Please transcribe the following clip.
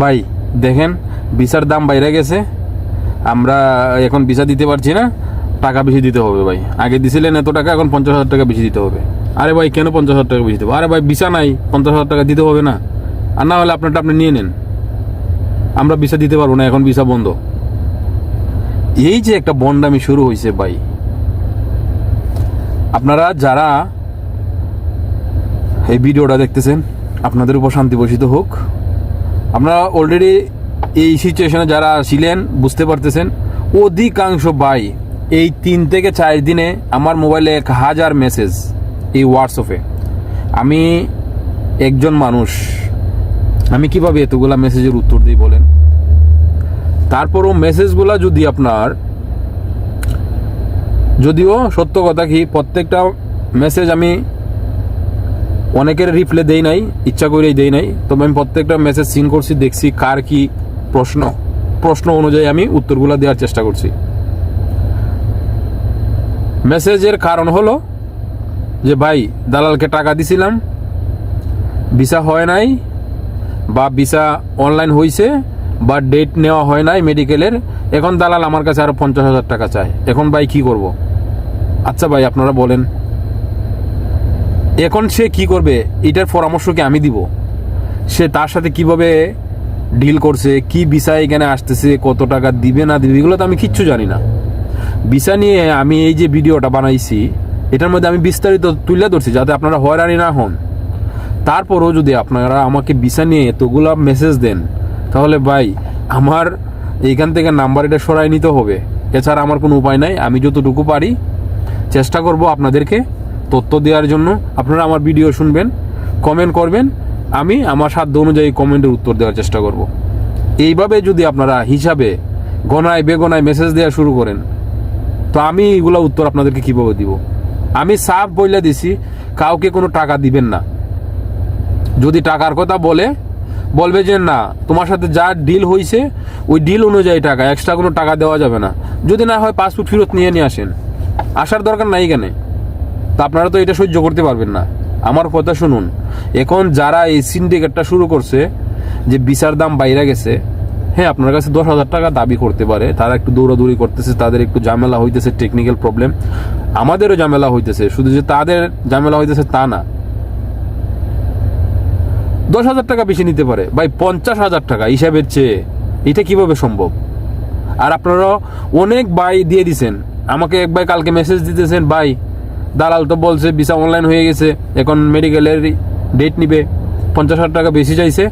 ভাই, দেখেন, ভিসার দাম বাইরে গেছে। আমরা এখন ভিসা দিতে পারছি না, টাকা বেশি দিতে হবে ভাই। আগে দিছিলেন এত টাকা, এখন পঞ্চাশ হাজার টাকা বেশি দিতে হবে। আরে ভাই, কেন পঞ্চাশ হাজার টাকা বেশি দেবো আরে ভাই, ভিসা নাই, পঞ্চাশ হাজার টাকা দিতে হবে না। আর না হলে আপনারটা আপনি নিয়ে নেন। আমরা ভিসা দিতে পারব না, এখন ভিসা বন্ধ। এই যে একটা বন্ডামি শুরু হয়েছে ভাই। আপনারা যারা এই ভিডিওটা দেখতেছেন, আপনাদের উপর শান্তি বসিত হোক। আপনারা অলরেডি এই সিচুয়েশনে যারা ছিলেন, বুঝতে পারতেছেন, অধিকাংশ ভাই এই তিন থেকে চার দিনে আমার মোবাইলে এক হাজার মেসেজ এই হোয়াটসঅ্যাপে আমি একজন মানুষ। আমি কীভাবে এতগুলা মেসেজের উত্তর দিই বলেন? তারপরও মেসেজগুলা যদি আপনার, যদিও সত্য কথা কি, প্রত্যেকটা মেসেজ আমি অনেকের রিপ্লাই দেই নাই, ইচ্ছা করেই দেই নাই। তবে আমি প্রত্যেকটা মেসেজ সিন করছি, দেখছি কার কি প্রশ্ন। প্রশ্ন অনুযায়ী আমি উত্তরগুলো দেওয়ার চেষ্টা করছি। মেসেজের কারণ হলো যে, ভাই, দালালকে টাকা দিছিলাম, ভিসা হয় নাই, বা ভিসা অনলাইন হয়েছে বা ডেট নেওয়া হয় নাই মেডিকেলের এখন দালাল আমার কাছে আরও পঞ্চাশ হাজার টাকা চায়। এখন ভাই কি করব? আচ্ছা ভাই, আপনারা বলেন। এখন সে কি করবে, এটার পরামর্শ কি আমি দিব? সে তার সাথে কীভাবে ডিল করছে, কি ভিসা এখানে আসতেছে, কত টাকা দিবে, না দিবে, এগুলো তো আমি কিচ্ছু জানি না। ভিসা নিয়ে আমি এই যে ভিডিওটা বানাইছি, এটার মধ্যে আমি বিস্তারিত তুলে ধরছি যাতে আপনারা হয়রানি না হন। তারপরও যদি আপনারা আমাকে ভিসা নিয়ে এতগুলা মেসেজ দেন, তাহলে ভাই, আমার এইখান থেকে নাম্বার এটা সরাই নিতে হবে। এছাড়া আমার কোনো উপায় নাই, আমি যতটুকু পারি, চেষ্টা করব আপনাদেরকে তথ্য দেওয়ার জন্য আপনারা আমার ভিডিও শুনবেন কমেন্ট করবেন। আমি আমার সাধ্য অনুযায়ী কমেন্টের উত্তর দেওয়ার চেষ্টা করব। এইভাবে যদি আপনারা হিসাবে গনায় বেগনায় মেসেজ দেওয়া শুরু করেন, তো আমি এগুলা উত্তর আপনাদেরকে কীভাবে দিব? আমি সাফ বইলে দিছি, কাউকে কোনো টাকা দিবেন না। যদি টাকার কথা বলে, বলবে যে না, তোমার সাথে যা ডিল হয়েছে ওই ডিল অনুযায়ী টাকা এক্সট্রা কোনো টাকা দেওয়া যাবে না। যদি না হয় পাসপোর্ট ফেরত নিয়ে নিয়ে আসেন। আসার দরকার নাই কেন? তা আপনারা তো এটা সহ্য করতে পারবেন না। আমার কথা শুনুন, এখন যারা এই সিন্ডিকেটটা শুরু করছে, যে বিচার দাম বাইরে গেছে হ্যাঁ আপনার কাছে দশ হাজার টাকা দাবি করতে পারে, তারা একটু দৌড়াদৌড়ি করতেছে, তাদের একটু ঝামেলা হইতেছে টেকনিক্যাল প্রবলেম আমাদেরও ঝামেলা হইতেছে, শুধু যে তাদের ঝামেলা হইতেছে তা না। দশ হাজার টাকা বেশি নিতে পারে, ভাই পঞ্চাশ হাজার টাকা হিসাবের চেয়ে, এটা কীভাবে সম্ভব? আর আপনারা অনেক বাই দিয়ে দিছেন, আমাকে এক ভাই কালকে মেসেজ দিতেছেন, ভাই দালাল তো বলছে ভিসা অনলাইন হয়ে গেছে, এখন মেডিকেলের ডেট নিবে। পঞ্চাশ হাজার টাকা বেশি চাইছে